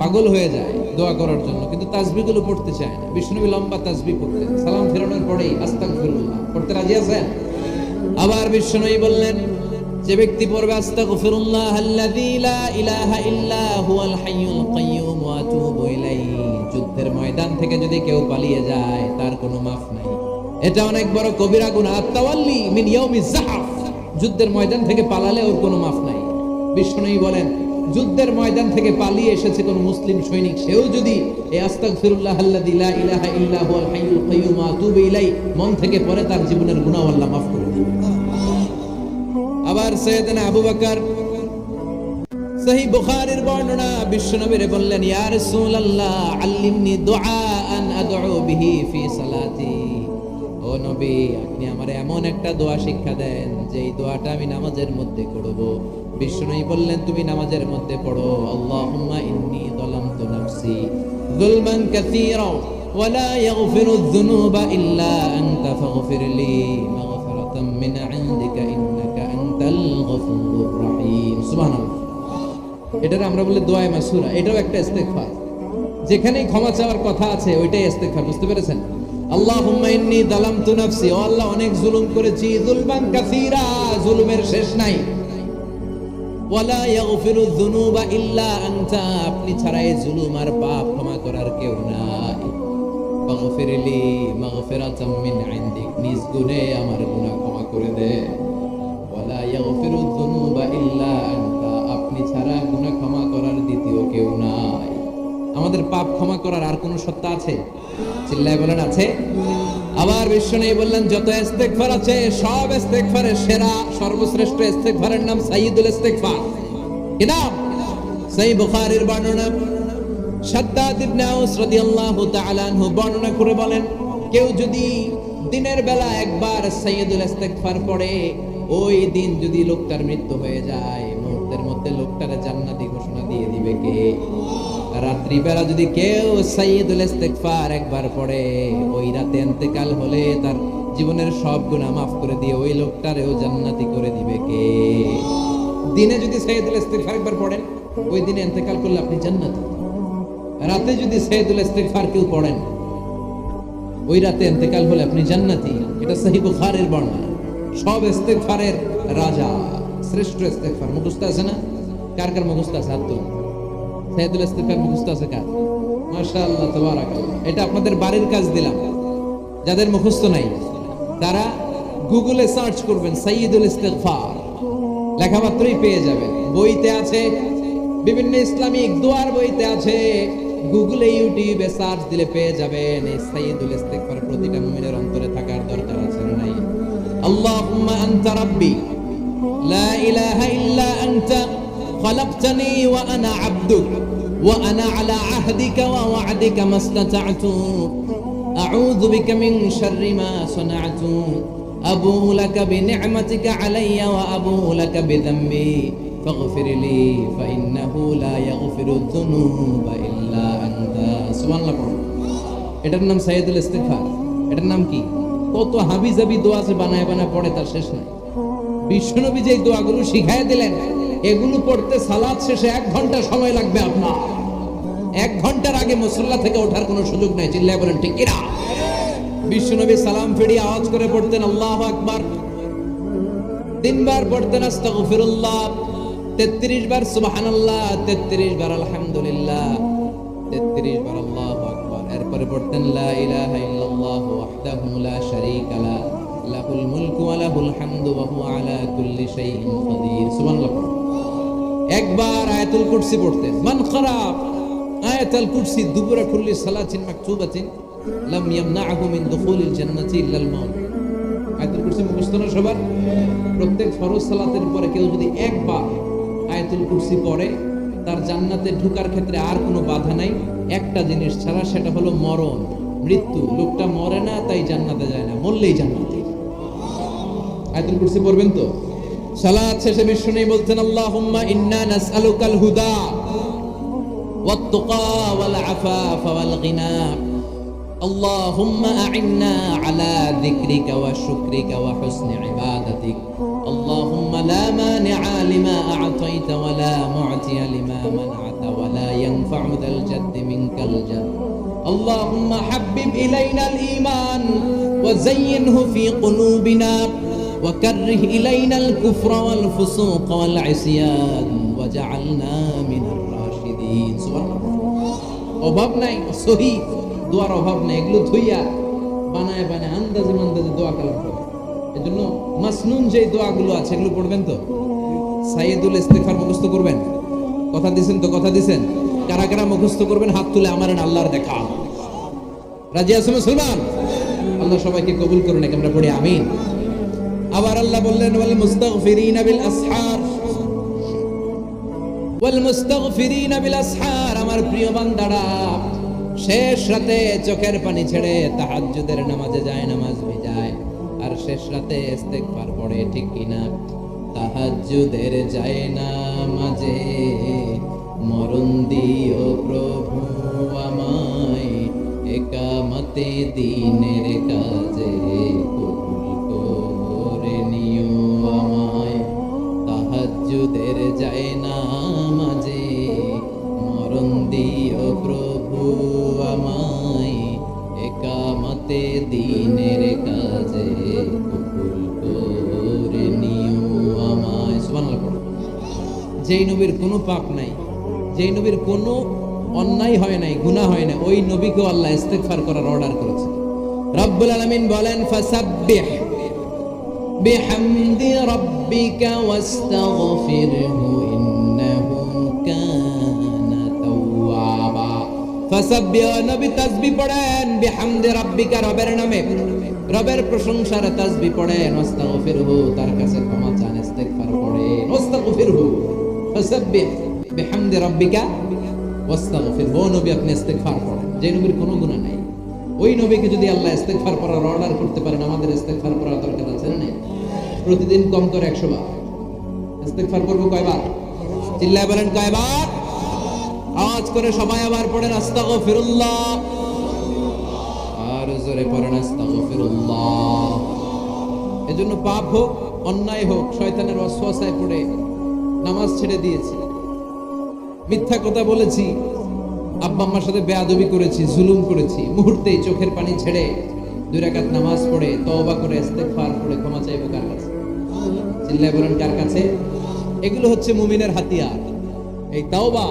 পাগল হয়ে যায় দোয়া করার জন্য, কিন্তু তাসবিহগুলো পড়তে চায় না। বিষ্ণুবী লম্বা পড়তেন। সালাম ফেরানোর পরেই পড়তে রাজি আছেন? আবার বললেন, যে ব্যক্তি পড়বে আল্লাযী লা ইলাহা ইল্লা হুয়াল কাইয়্যুম ওয়া আতুবু ইলাইহি। যুদ্ধের ময়দান থেকে যদি কেউ পালিয়ে যায়, তার কোনো মাফ নাই। এটা অনেক বড় কবিরা গুনাহ। তাওয়াল্লি মিন ইয়াউমিজ যুদ্ধের ময়দান থেকে পালালে ওর কোনো মাফ নাই। বিষ্ণুই বলেন, যুদ্ধের ময়দান থেকে পালিয়ে এসেছে কোন মুসলিম সৈনিক। সেও যদি মন থেকে তার জীবনের করে আবার আবু বর্ণনা বিশ্বনবীরে বললেন আল্লিমনি বিহি ফি সালাতি। ও নবী, আপনি আমার এমন একটা দোয়া শিক্ষা দেন যে দোয়াটা আমি নামাজের মধ্যে করব। বিশ্বনবী বললেন তুমি নামাজের মধ্যে পড়ো আল্লাহুম্মা ইন্নী যালামতু নাফসি যুলমান কাসীরা ولا يغفر الذنوب إلا أنت فاغفر لي مغفرة من عندك إنك أنت الغفور الرحيم سبحان الله এটার আমরা বলি দোয়ায় মাসুরা এটাও একটা ইস্তেগফার যেখানেই ক্ষমা চাওয়ার কথা আছে ওইটাই ইস্তেগফার বুঝতে পেরেছেন আল্লাহুম্মা ইন্নী যালামতু নাফসি ও আল্লাহ অনেক জুলুম করেছি যুলমান কাসীরা জুলুমের শেষ নাই ওয়ালা ইয়াগফিরু যুনুবা ইল্লা আনতা, আপনি ছাড়া এই জুলুম আর পাপ ক্ষমা করার কেউ নাই। ফাগফিরলি মাগফিরাতাম মিন ইনদিক, নিজ গুণে আমার গুনাহ ক্ষমা করে দে। ওয়ালা ইয়াগফিরু যুনুবা ইল্লা আনতা, আপনি ছাড়া গুনাহ ক্ষমা করার দ্বিতীয় কেউ নাই। আমাদের পাপ ক্ষমা করার আর কোনো সত্তা আছে? চিল্লায় বলেন, আছে? আবার বিশ্ব নেই বললেন, যত ইস্তেগফার আছে, সব ইস্তেগফারের সেরা, সর্বশ্রেষ্ঠ ইস্তেগফারের নাম সাইয়্যিদুল ইস্তেগফার। কি নাম? সহি বুখারীর বর্ণনা। সাদ্দাদ ইবনে আউস রাদিয়াল্লাহু তাআলা আনহু বর্ণনা করে বলেন, কেউ যদি দিনের বেলা একবার সাইয়্যিদুল ইস্তেগফার পড়ে, ওই দিন যদি লোকটার মৃত্যু হয়ে যায়, মুহূর্তের মধ্যে লোকটার জান্নাতি ঘোষণা দিয়ে দিবে কে? রাত্রি বেলা যদি কেউ সাইয়্যিদুল ইস্তেগফার একবার পড়ে, ওই রাতে ইন্তেকাল হলে তার জীবনের সব গুনাহ মাফ করে দিয়ে ওই লোকটারেও জান্নাতি করে দিবে কে? দিনে যদি সাইয়্যিদুল ইস্তেগফার একবার পড়েন, ওই দিনে ইন্তেকাল করলে আপনি জান্নাতি। রাতে যদি সাইয়্যিদুল ইস্তেগফার কেউ পড়েন, ওই রাতে ইন্তেকাল হলে আপনি জান্নাতি। এটা সহি বুখারীর বর্ণনা। সব ইস্তেগফারের রাজা, শ্রেষ্ঠ ইস্তেগফার মুখস্থ আছে না? কার কার মুখস্থ আছে? সাইয়্যিদুল মুখস্থ আছে তাবারাকাল্লাহ এটা আপনাদের বাড়ির কাজ দিলাম। যাদের মুখস্থ নাই, তারা গুগলে সার্চ করবেন সাইয়্যিদুল ইস্তেগফার। লেখা মাত্রই পেয়ে যাবেন। বইতে আছে, বিভিন্ন ইসলামিক দোয়ার বইতে আছে। গুগলে, ইউটিউবে সার্চ দিলে পেয়ে যাবেন এই ইস্তেগফার প্রতিটা মুমিনের অন্তরে থাকার দরকার আছে নাই? আল্লাহুম্মা আনতা রাব্বি, লা ইলাহা ইল্লা আনতা خلقتني وأنا عبدك وأنا على عهدك ووعدك ما استطعت أعوذ بك من شر ما صنعت أبو لك بنعمتك علي وأبو لك بذنبي فاغفر لي فإنه لا يغفر الذنوب إلا أنت سبحان الله পড়ো। এটার নাম সাইয়দুল ইস্তেগফার এটার নাম কি কত হাবি জাবি দোয়া আছে বানায় বানায় পড়ে তার শেষ নাই বিশ্বনবী যে দোয়াগুলো শিখাই দিলেন এগুলো পড়তে সালাদ শেষে এক ঘণ্টা সময় লাগবে আপনার। এক ঘণ্টার আগে মুসল্লা থেকে ওঠার কোনো সুযোগ নাই, চিল্লায় বলেন, ঠিক কিনা? বিশ্বনবী সালাম ফিরিয়ে আওয়াজ করে পড়তেন, আল্লাহ আকবার। তিনবার পড়তেন, আস্তাগফিরুল্লাহ। তেত্রিশ বার, সুবহানাল্লাহ। তেত্রিশ বার, আলহামদুলিল্লাহ। তেত্রিশ বার, আল্লাহু আকবার। এরপরে পড়তেন, লা ইলাহা ইল্লাল্লাহ ওয়াহদাহু লা শারীকা লা, লাহুল মুলকু ওয়া লাহুল হামদু ওয়া হুয়া আলা কুল্লি শাইইন কাদির সুবহানাল্লাহ। একবার আয়াতুল কুরসি পড়তেন। মান খারাপ, আয়াতুল কুরসি দুপুরে কুল্লি সালাতিন মাকতুবাতিন লাম ইয়ামনাহু মিন দুখুলিল জান্নাতি ইল্লাল মাউত। আয়াতুল কুরসি মুখস্থ না সবার? প্রত্যেক ফরজ সালাতের পরে কেউ যদি একবার আয়াতুল কুরসি পড়ে, তার জান্নাতে ঢুকার ক্ষেত্রে আর কোনো বাধা নাই। একটা জিনিস ছাড়া সেটা হলো মরণ, মৃত্যু। লোকটা মরে না, তাই জান্নাতে যায় না, মরলেই জান্নাতে। আয়াতুল কুরসি পড়বেন তো? সালাত শেষে বিশ্ব নেই বলছেন আল্লাহুম্মা ইন্না নাসআলুকাল হুদা والتقى والعفاف والغنى اللهم أعنا على ذكرك وشكرك وحسن عبادتك اللهم لا مانع لما أعطيت ولا معطي لما منعت ولا ينفع ذا الجد منك الجد اللهم حبب إلينا الإيمان وزينه في قلوبنا وكره إلينا الكفر والفسوق والعصيان وجعلنا من الراشدين سبحان الله অভাব নাই সহি দোয়ার অভাব নাই এগুলো ধুইয়া বানায় বানায় আন্দাজে মান্দাজে দোয়া কালাম করে এজন্য মাসনুন যে দোয়াগুলো আছে এগুলো পড়বেন তো সাইয়েদুল ইস্তেগফার মুখস্থ করবেন কথা দিছেন তো কথা দিছেন কারা কারা মুখস্থ করবেন হাত তুলে আমার আল্লাহর দেখা রাজি আছে মুসলমান আল্লাহ সবাইকে কবুল করুন একে আমরা পড়ি আমিন আবার আল্লাহ বললেন, ওয়াল মুস্তাগফিরিনা বিল আসহার। ওয়াল মুস্তাগফিরিনা বিল আসহার। আমার প্রিয় বান্দারা, শেষ রাতে চোখের পানি ছেড়ে তাহাজ্জুদের নামাজে যায়, নামাজ ভিজায় আর শেষ রাতে ইস্তেগফার পড়ে, ঠিক কিনা তাহাজ্জুদের যায় নামাজে মরণ দিও প্রভু আমায়, একামতে দিনের কাজে। তাহাজ্জুদের যায় না মাঝে। মরণ দিও প্রভু আমায়। একামতে দিনের কাজে কবুল আমায়। সুবহানাল্লাহ পড়ো। যেই নবীর কোনো পাপ নাই, যেই নবীর কোনো অন্যায় হয় নাই, গুনাহ হয় না ওই নবীকে আল্লাহ ইস্তেগফার করার অর্ডার করেছে। রব্বুল আলামিন বলেন, ফাসাব্বিহ। বিহামদি রাব্বিকা ওয়াস্তাগফিরহু ইন্নাহু কানা তাওয়াবা ফাসাব্বিহ নবী তাসবিহ পড়েন বিহামদি রাব্বিকা রবের নামে রবের প্রশংসার তাসবিহ পড়েন ওয়াস্তাগফিরহু তার কাছে ক্ষমা চান ইস্তেগফার পড়েন ওয়াস্তাগফিরহু ফাসাব্বিহ বিহামদি রাব্বিকা ওয়াস্তাগফির ও নবী আপনি ইস্তেগফার পড়েন যে নবীর কোনো গুনাহ নাই ওই নবীকে যদি আল্লাহ ইস্তেগফার করার অর্ডার করতে পারেন, আমাদের ইস্তেগফার করার দরকার আছে না প্রতিদিন কম করে 100 বার। ইস্তেগফার করব কয়বার চিল্লায় বলেন কয়বার আওয়াজ করে সবাই আবার পড়েন, আস্তাগফিরুল্লাহ। আর জোরে পড়েন, আস্তাগফিরুল্লাহ। এজন্য পাপ হোক, অন্যায় হোক, শয়তানের ওয়াসওয়াসায় পড়ে নামাজ ছেড়ে দিয়েছি। মিথ্যা কথা বলেছি। আব্বা আম্মার সাথে বেয়াদবি করেছি, জুলুম করেছি, মুহূর্তেই চোখের পানি ছেড়ে দুই রাকাত নামাজ পড়ে, তওবা করে, ইস্তেগফার করে ক্ষমা চাইব কার কাছে? চিল্লায় বলেন, কার কাছে? এগুলো হচ্ছে মুমিনের হাতিয়ার। এই তাওবা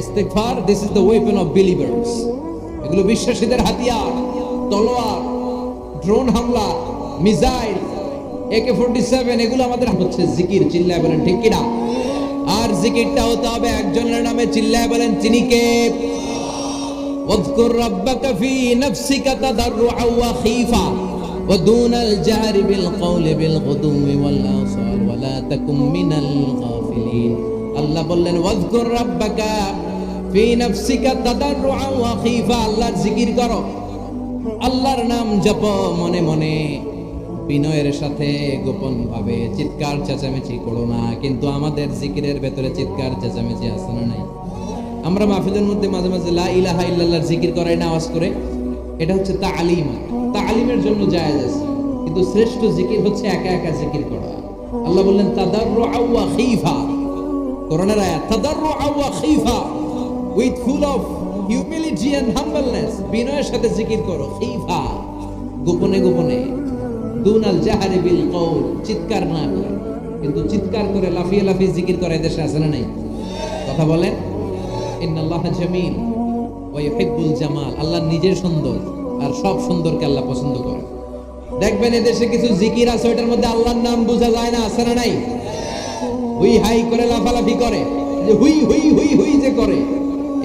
ইস্তেগফার this is the weapon of believers এগুলো বিশ্বাসীদের হাতিয়ার, তলোয়ার ড্রোন হামলা, মিসাইল একে ফোর্টি সেভেন, এগুলো আমাদের হচ্ছে জিকির, চিল্লায় বলেন, ঠিক কিনা? আর জিকিরটা হতে হবে একজনের নামে, চিল্লায় বলেন, তিনি কে? واذكر ربك في نفسك تضرعا وخيفا ودون الجهر بالقول بالغدو والآصال ولا تكن من الغافلين আল্লাহ বললেন ওয়াজকুর রাব্বাকা ফি নাফসিকা তাদাররুআ ওয়া খীফা আল্লাহর জিকির করো আল্লাহর নাম জপ মনে মনে বিনয়ের সাথে গোপন ভাবে চিৎকার চেঁচামেচি করো না কিন্তু আমাদের জিকিরের ভেতরে চিৎকার চেঁচামেচি আছে না নাই আমরা মাহফিলের মধ্যে মাঝে মাঝে লা ইলাহা ইল্লাল্লাহর জিকির করাই না আওয়াজ করে এটা হচ্ছে তালিম। তালিমের জন্য জায়েজ আছে। কিন্তু শ্রেষ্ঠ জিকির হচ্ছে একা একা জিকির করা। আল্লাহ বললেন, তাদাররুআ ওয়া খীফা। কোরআনের আয়াত, তাদাররুআ ওয়া খীফা। With full of humility and humbleness বিনয়ের সাথে জিকির করো। খীফা। গোপনে গোপনে। দুনাল জাহারি বিল কওল, চিৎকার না করে। কিন্তু চিৎকার করে লাফিয়ে লাফিয়ে জিকির করে দেশে আছে না নাই? কথা বলেন। আল্লাহ সুন্দর আর সব সুন্দরকে আল্লাহ পছন্দ করে। দেখবেন এদেশে কিছু জিকির আছে ওটার মধ্যে আল্লাহর নাম বোঝা যায় না, আছে না নাই? হুই হাই করে, লাফালাফি করে, যে হুই হুই হুই হুই যে করে,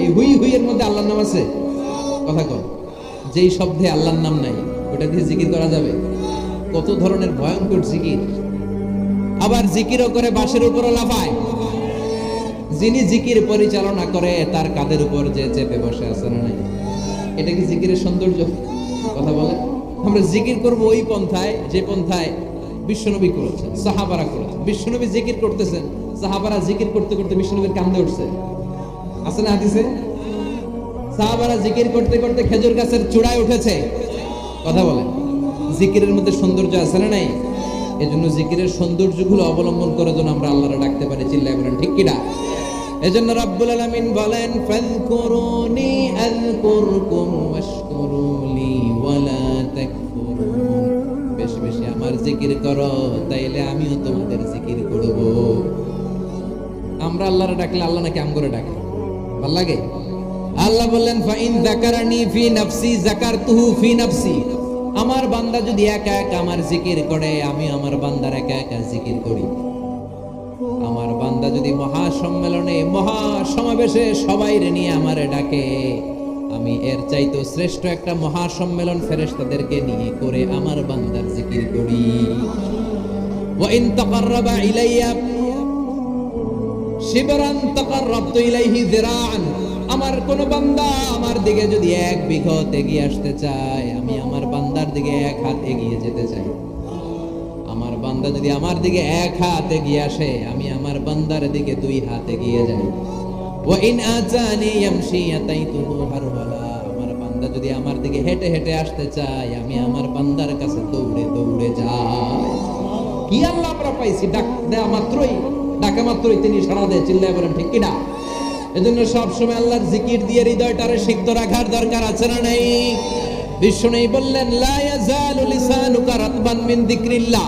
এই হুই মধ্যে আল্লাহর নাম আছে? কথা কর যেই শব্দে আল্লাহর নাম নাই, ওটা দিয়ে জিকির করা যাবে? কত ধরনের ভয়ঙ্কর জিকির। আবার জিকিরও করে বাঁশের উপরও লাফায়। যিনি জিকির পরিচালনা করে, তার কাদের উপর যে চেপে বসে আছে না নাই? এটা কি জিকিরের সৌন্দর্য? কথা বলে? আমরা জিকির করব ওই পন্থায়, যে পন্থায় বিশ্বনবী করেছেন, সাহাবারা করেছেন। বিশ্বনবী জিকির করতেছেন, সাহাবারা জিকির করতে করতে বিশ্বনবীর কান্দে উঠছে। আছে না হাদিসে? সাহাবারা জিকির করতে করতে খেজুর গাছের চূড়ায় উঠেছে। কথা বলে? জিকিরের মধ্যে সৌন্দর্য আছে না নাই? এজন্য জিকিরের সৌন্দর্যগুলো অবলম্বন করে যেন আমরা আল্লাহরা ডাকতে পারি, চিল্লায় বলেন, ঠিক কিনা এজন্য রাব্বুল আলামিন বলেন, ফাযকুরুনি আযকুরকুম ওয়াশকুরুলি ওয়ালা তাকফুরুন। বেশি বেশি আমার জিকির করো, তাইলে আমিও তোমাদের জিকির করব। আমরা আল্লাহরে ডাকলে আল্লাহ নাকি ডাকে? ভালো লাগে? আল্লাহ বললেন ফি নাফসি ফি নাফসি। আমার বান্দা যদি একা একা আমার জিকির করে আমি আমার বান্দার একা একা জিকির করি। যদি মহা সম্মেলনে মহা সমাবেশে সবাই নিয়ে আমারে ডাকে, আমি এর চাইতো শ্রেষ্ঠ একটা মহা সম্মেলন ফেরেশতাদেরকে নিয়ে করে আমার বান্দার জিকির করি। আমার কোন বান্দা আমার দিকে যদি এক বিঘত এগিয়ে আসতে চায়, আমি আমার বান্দার দিকে এক হাত এগিয়ে যেতে চাই। বান্দা যদি আমার দিকে এক হাত এগিয়ে আসে, আমি আমার বান্দার দিকে দুই হাত এগিয়ে যাই। ওয়া ইন আজানি ইয়ামশি হারওয়ালা, আমার বান্দা যদি আমার দিকে হেঁটে হেঁটে আসতে চায়, আমি আমার বান্দার কাছে দৌড়ে দৌড়ে যাই। কি আল্লাহ আমরা পাইছি? ডাক দেয়া মাত্রই, ডাকা মাত্রই তিনি সাড়া দেয় বলেন, ঠিক কিনা? এজন্য সব সময় আল্লাহর জিকির দিয়ে হৃদয়টারে সিক্ত রাখার দরকার আছে না নেই? নেই বললেন, লা ইয়াজালু লিসানুকা রাতবান মিন যিকরিল্লাহ।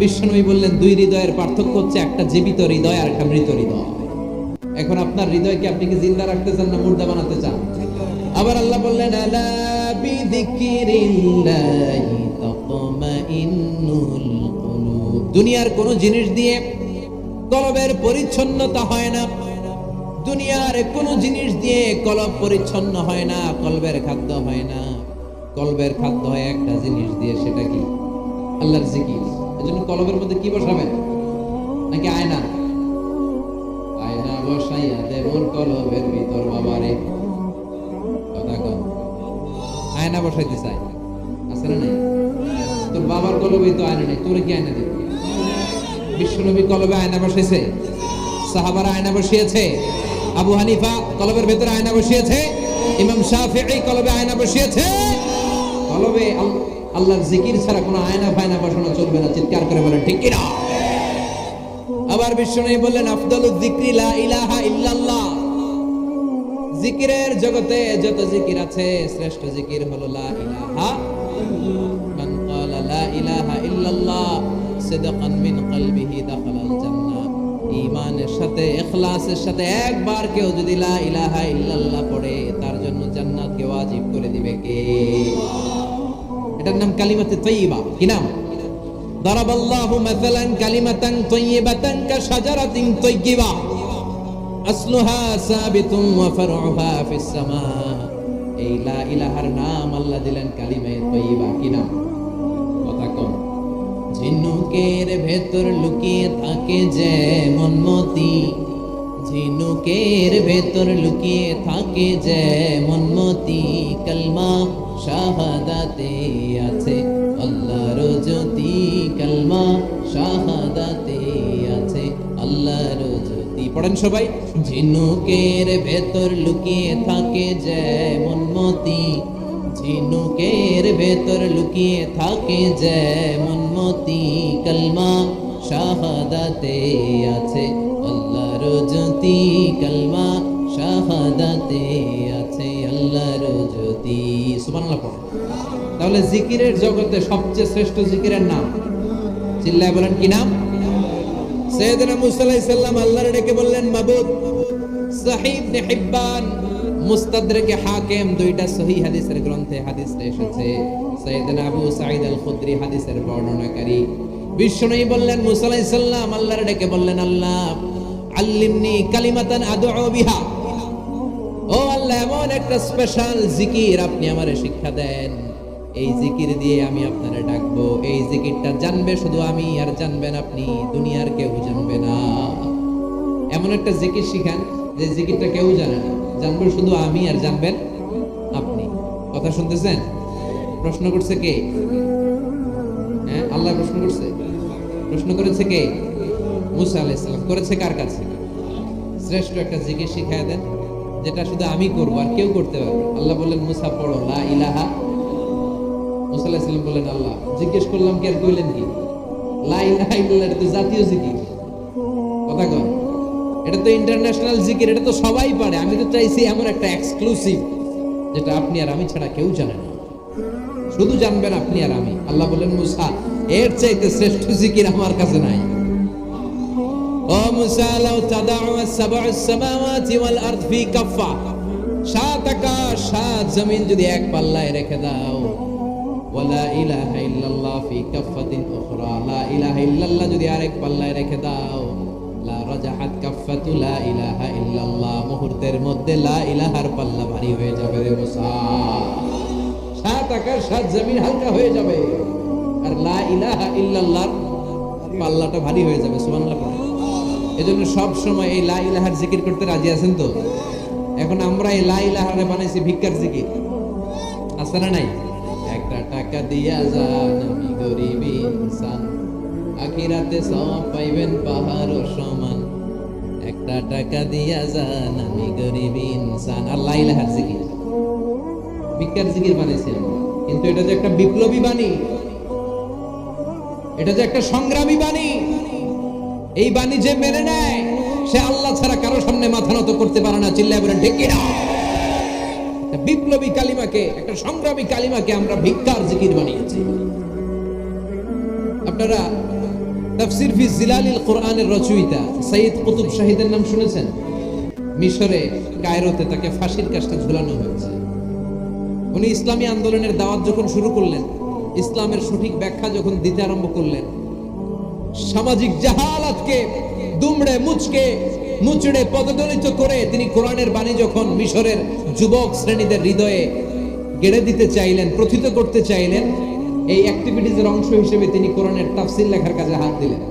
বিশ্বনবী বললেন, দুই হৃদয়ের পার্থক্য হচ্ছে একটা জীবিত হৃদয় আর একটা মৃত হৃদয়। এখন আপনার হৃদয়কে আপনি কি জিন্দা রাখতে চান না মুর্দা বানাতে চান? আবার আল্লাহ বললেন দুনিয়ার কোন জিনিস দিয়ে কলবের পরিচ্ছন্নতা হয় না। দুনিয়ার কোন জিনিস দিয়ে কলব পরিচ্ছন্ন হয় না, কলবের খাদ্য হয় না। কলবের খাদ্য হয় একটা জিনিস দিয়ে, সেটা কি? আল্লাহর জিকির। এজন্য কলবের মধ্যে কি বসাবেন নাকি আয়না? আয়না বসাইয়া দেবর কলবের ভিতর বাবারে। কথা কন আয়না বসাইতে চাই। আছে না তোর বাবার কলবে তো আয়না নেই, তোর কি আয়না দিবে? বিশ্বনবী কলবে আয়না বসেছে সাহাবারা আয়না বসিয়েছে। আবু হানিফা কলবের ভেতরে আয়না বসিয়েছে। ইমাম শাফিঈ কলবে আয়না বসিয়েছে। কলবে আল্লাহর জিকির ছাড়া কোনো আয়না ফায়না বসানো চলবে না, চিৎকার করে বলে ঠিক কিনা? আবার বিশ্বনবী বললেন আফদালুদ যিকরি লা ইলাহা ইল্লাল্লাহ। জিকিরের জগতে যত জিকির আছে, শ্রেষ্ঠ জিকির হলো লা ইলাহা মান ক্বালা লা ইলাহা ইল্লাল্লাহ। মিন কলবিহি দাখালাল জান্নাহ। সাথে, ইখলাসের সাথে একবার কেউ যদি লা ইলাহা ইল্লাল্লাহ পড়ে, তার জন্য জান্নাতকে ওয়াজিব করে দিবে কে? এটার নাম কালিমাতে তৈবা কি নাম? মাসালান কালিমাতান তৈবাতান কা শাজারাতিন আসলুহা ওয়া ফিস সামা। এই লা ইলাহার নাম আল্লাহ দিলেন কি নাম? কথা কম। ঝিনুকের ভেতর লুকিয়ে থাকে যে মনমতি। ঝিনুকের ভেতর লুকিয়ে থাকে যে মনমতি। কলমা শাহাদাতে আছে। আল্লাহর জ্যোতি কালমা শাহাদাতে আছে। আল্লাহর জ্যোতি। পড়েন সবাই। ঝিনুকের ভেতর লুকিয়ে থাকে যেমন মতি ঝিনুকের ভেতর লুকিয়ে থাকে যেমন মতি কলমা শাহাদাতে আছে। আল্লাহর জ্যোতি কলমা শাহাদাতে আছে। আল্লাহর জ্যোতি। সুবহানাল্লাহ পড়ো। তাহলে জিকিরের জগতে সবচেয়ে শ্রেষ্ঠ জিকিরের নাম? চিল্লায় বলেন, কি নাম? সৈয়দনা মুসা আলাইহিস সালাম আল্লাহর ডেকে বললেন, মাবুদ, সহিহ ইবনে হিব্বান, মুস্তাদরাকে হাকিম দুইটা সহিহ হাদিসের গ্রন্থে হাদিসটা এসেছে। সৈয়দনা আবু সাঈদ আল খুদরি হাদিসের বর্ণনাকারী। বিশ্বনবী বললেন, মুসা আলাইহিস সালাম আল্লাহর ডেকে বললেন, আল্লাহ, আল্লিমনি কালিমাতান আদউ বিহা। এমন একটা স্পেশাল জিকির আপনি আমারে শিক্ষা দেন। এই জিকির দিয়ে আমি আপনারে ডাকবো। এই জিকিরটা জানবে শুধু আমি আর জানবেন আপনি। দুনিয়ার কেউ জানবে না। এমন একটা জিকির শিখান যে জিকিরটা কেউ জানে না। জানব শুধু আমি আর জানবেন আপনি। কথা শুনতেছেন? প্রশ্ন করছে কে? হ্যাঁ আল্লাহ প্রশ্ন করছে। প্রশ্ন করেছে কে? মুসা আলাইসালাম করেছে কার কাছে? শ্রেষ্ঠ একটা জিকির শিখায় দেন। যেটা শুধু আমি করব আর কেউ করতে পারবে আল্লাহ বললেন, মুসা, পড়ো, লা ইলাহা মুসা আলাইহিস বললেন, আল্লাহ, জিজ্ঞেস করলাম কি আর কইলেন কি? জাতীয় জিকির। কথা কর এটা তো ইন্টারন্যাশনাল জিকির, এটা তো সবাই পারে। আমি তো চাইছি এমন একটা এক্সক্লুসিভ যেটা আপনি আর আমি ছাড়া কেউ জানে না। শুধু জানবেন আপনি আর আমি। আল্লাহ বললেন, মুসা, এর চাইতে শ্রেষ্ঠ জিকির আমার কাছে নাই। মুসা লাউ তাদাউ সাবউ সামাওয়াতি ওয়াল আরদ ফি কাফা সাত আকাশ সাত জমিন যদি এক পাল্লায় রেখে দাও। ওয়ালা ইলাহা ইল্লাল্লাহ ফি কাফাতিন উখরা লা ইলাহা ইল্লাল্লাহ যদি আরেক পাল্লায় রেখে দাও। লা রাজাহাত কাফাতু লা ইলাহা ইল্লাল্লাহ মুহূর্তের মধ্যে লা ইলাহার পাল্লা ভারী হয়ে যাবে রে মুসা। সাত আকাশ সাত জমিন হালকা হয়ে যাবে। আর লা ইলাহা ইল্লাল্লাহর পাল্লাটা ভারী হয়ে যাবে। সুবহানাল্লাহ এজন্য সব সময় এই লা ইলাহার জিকির করতে রাজি আছেন তো? এখন আমরা এই লা ইলাহারে বানাইছি ভিক্ষার জিকির। আছে না নাই? একটা টাকা দিয়া যান আমি গরিব ইনসান। আখিরাতে সওয়াব পাইবেন পাহাড় সমান। একটা টাকা দিয়া যান আমি গরিব ইনসান। আর লা ইলাহার জিকির। ভিক্ষার জিকির বানাইছি কিন্তু এটা যে একটা বিপ্লবী বাণী, এটা যে একটা সংগ্রামী বাণী এই বাণী যে মেনে নেয়, সে আল্লাহ ছাড়া কারও সামনে মাথা নত করতে পারে না, চিল্লায় বলেন ঢেকে বিপ্লবী কালিমাকে, একটা সংগ্রামী কালিমাকে আমরা ভিক্ষার জিকির বানিয়েছি। আপনারা তাফসির ফি জিলালিল কোরআনের রচয়িতা সৈয়দ কুতুব শাহিদের নাম শুনেছেন? মিশরে, কায়রোতে তাকে ফাঁসির কাজটা ঝুলানো হয়েছে। উনি ইসলামী আন্দোলনের দাওয়াত যখন শুরু করলেন, ইসলামের সঠিক ব্যাখ্যা যখন দিতে আরম্ভ করলেন সামাজিক জাহালাতকে, দুমড়ে মুচকে, মুচড়ে পদদলিত করে তিনি কোরআনের বাণী যখন মিশরের যুবক শ্রেণীদের হৃদয়ে গেড়ে দিতে চাইলেন, প্রথিত করতে চাইলেন, এই অ্যাক্টিভিটিজের অংশ হিসেবে তিনি কোরআনের তাফসির লেখার কাজে হাত দিলেন।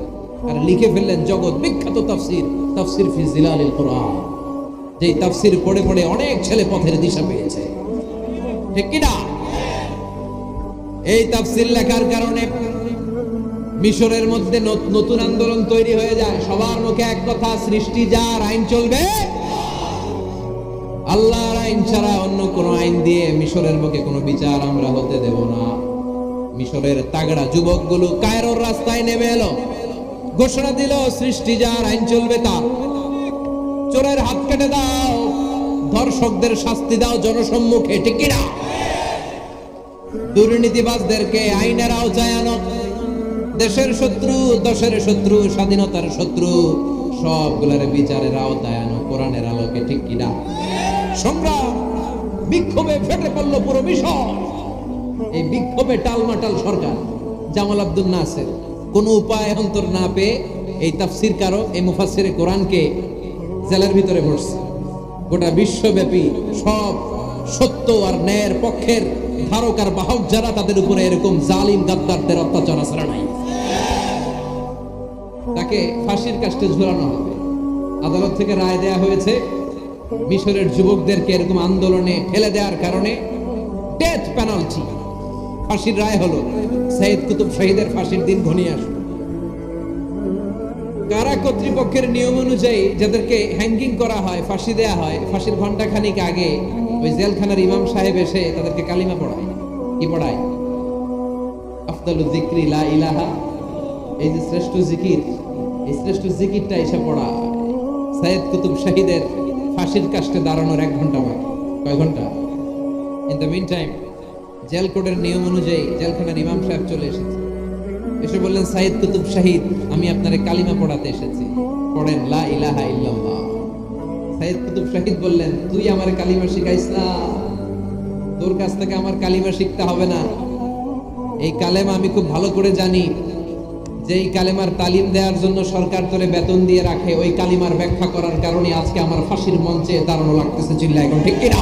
আর লিখে ফেললেন জগৎ বিখ্যাত তাফসির তাফসির ফি জিলালিল কোরআন। যেই তাফসির পড়ে পড়ে অনেক ছেলে পথের দিশা পেয়েছে। ঠিক কিনা? এই তাফসির লেখার কারণে মিশরের মধ্যে নতুন আন্দোলন তৈরি হয়ে যায়। সবার মুখে এক কথা, সৃষ্টি যার আইন চলবে, আল্লাহর আইন ছাড়া অন্য কোন আইন দিয়ে মিশরের মুখে কোনো বিচার আমরা হতে দেব না। মিশরের তাগড়া যুবকগুলো কায়রোর রাস্তায় নেমে এলো। ঘোষণা দিল, সৃষ্টি যার আইন চলবে তা চোরের হাত কেটে দাও, ধর্ষকদের শাস্তি দাও জনসম্মুখে টিকিরা দুর্নীতিবাজদেরকে আইনের আওতায় আনো। দেশের শত্রু, দশের শত্রু, স্বাধীনতার শত্রু, সবগুলার বিচারের আওতায় আনো, কোরআনের আলোকে, ঠিক কিনা সংগ্রাম বিক্ষোভে ফেটে পড়ল পুরো মিশর। এই বিক্ষোভে টালমাটাল সরকার, জামাল আব্দুল নাসের। কোন উপায় অন্তর না পেয়ে এই তাফসির কারও, এই মুফাসির কোরআনকে জেলার ভিতরে ভরছে। গোটা বিশ্বব্যাপী সব সত্য আর ন্যায়ের পক্ষের ধারক আর বাহক যারা তাদের উপরে এরকম জালিম গাদ্দারদের অত্যাচার আসারা নাই তাকে ফাঁসির কাষ্টে ঝুলানো হবে। আদালত থেকে রায় দেয়া হয়েছে, মিশরের যুবকদেরকে এরকম আন্দোলনে ঠেলে দেওয়ার কারণে ডেথ পেনাল্টি ফাঁসির রায় হলো, সৈয়দ কুতুব শহীদের ফাঁসির দিন ঘনিয়ে আসলো। কারা কর্তৃপক্ষের নিয়ম অনুযায়ী যাদেরকে হ্যাঙ্গিং করা হয়, ফাঁসি দেয়া হয়, ফাঁসির ঘণ্টা খানিক আগে ওই জেলখানার ইমাম সাহেব এসে তাদেরকে কালিমা পড়ায়। কি পড়ায়? আফদালু জিক্রি লা ইলাহা। এই যে শ্রেষ্ঠ জিকির, এই শ্রেষ্ঠ জিকিরটা এসে পড়া সাইয়েদ কুতুব শাহিদের ফাঁসির কাষ্টে দাঁড়ানোর এক ঘণ্টা বাকি কয় ঘণ্টা? In the mean time jail কোডের নিয়ম অনুযায়ী জেলখানার ইমাম সাহেব চলে এসেছে। এসে বললেন সাইদ কুতুব শাহিদ, আমি আপনারে কালিমা পড়াতে এসেছি। পড়েন, লা ইলাহা ইল্লাল্লাহ। সাইদ কুতুব শাহিদ বললেন, তুই আমার কালিমা শিখাইস না। তোর কাছ থেকে আমার কালিমা শিখতে হবে না। এই কালেমা আমি খুব ভালো করে জানি। যে এই কালেমার তালিম দেওয়ার জন্য সরকার তোরে বেতন দিয়ে রাখে, ওই কালিমার ব্যাখ্যা করার কারণে আজকে আমার ফাঁসির মঞ্চে দাঁড়ানো লাগতেছে চিল্লা এখন ঠিক কিনা?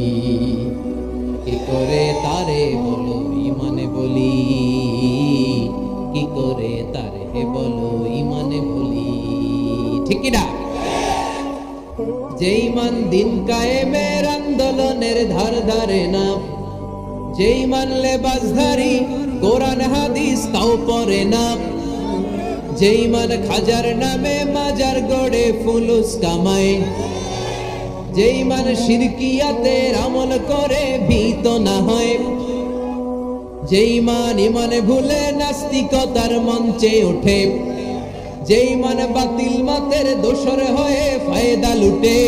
করে তারে বলো, ইমানে বলি? কি করে তারে বলো, ইমানে বলি? ঠিক না যেই মান দিন কায়েমের আন্দোলনের ধার ধারে না, যেই মানলে বাজধারী কোরআন হাদিস তাও পরে না, যেই মান খাজার নামে মাজার গড়ে ফুলুস কামায় যেই মান শিরকিয়াতের আমল করে, ভীত না হয়। যেই মান ইমানে ভুলে, নাস্তিকতার মঞ্চে ওঠে। যেই মান বাতিল মাতের দোসর হয়ে ফায়দা লুটে।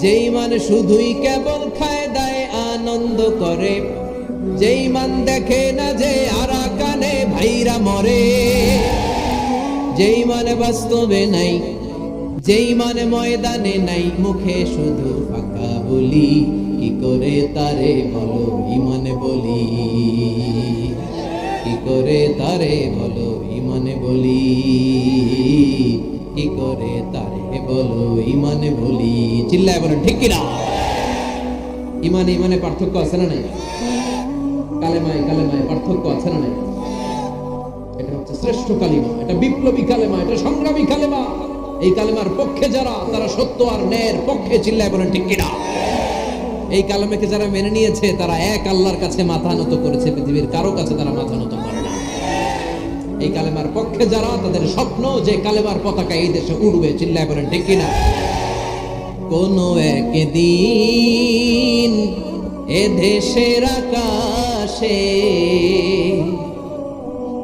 যেই মান শুধুই কেবল খায় দায় আনন্দ করে। যেই মান দেখে না যে আরা কানে ভাইরা মরে। যেই মানে বাস্তবে নাই যেই মানে ময়দানে নাই, মুখে শুধু ফাঁকা বলি, কি করে তারে বলো ইমানে বলি? কি করে তারে বলো ইমানে বলি? কি করে তারে বলো ইমানে বলি? চিল্লায় বলেন ঠিক কিনা? ইমানে ইমানে পার্থক্য আছে না নাই? কালেমায় কালেমায় পার্থক্য আছে না নাই? এটা হচ্ছে শ্রেষ্ঠ কালিমা, এটা বিপ্লবী কালেমা, এটা সংগ্রামী কালেমা। এই কালেমার পক্ষে যারা, তারা সত্য আর ন্যায়ের পক্ষে চিল্লায় বলেন ঠিক কিনা? এই কালেমাকে যারা মেনে নিয়েছে, তারা এক আল্লাহর কাছে মাথা নত করেছে, পৃথিবীর কারও কাছে তারা মাথা নত করে না। এই কালেমার পক্ষে যারা, তাদের স্বপ্ন যে কালেমার পতাকা এই দেশে উড়বে, চিল্লায় বলেন ঠিক কিনা? কোন একদিন এ দেশের আকাশে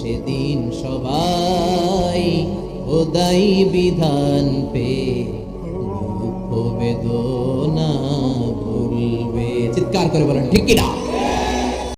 সেদিন সবাই ওদাই বিধান পে দুঃখ বেদনা ভুলবে। চিৎকার করে বলেন ঠিক কিনা?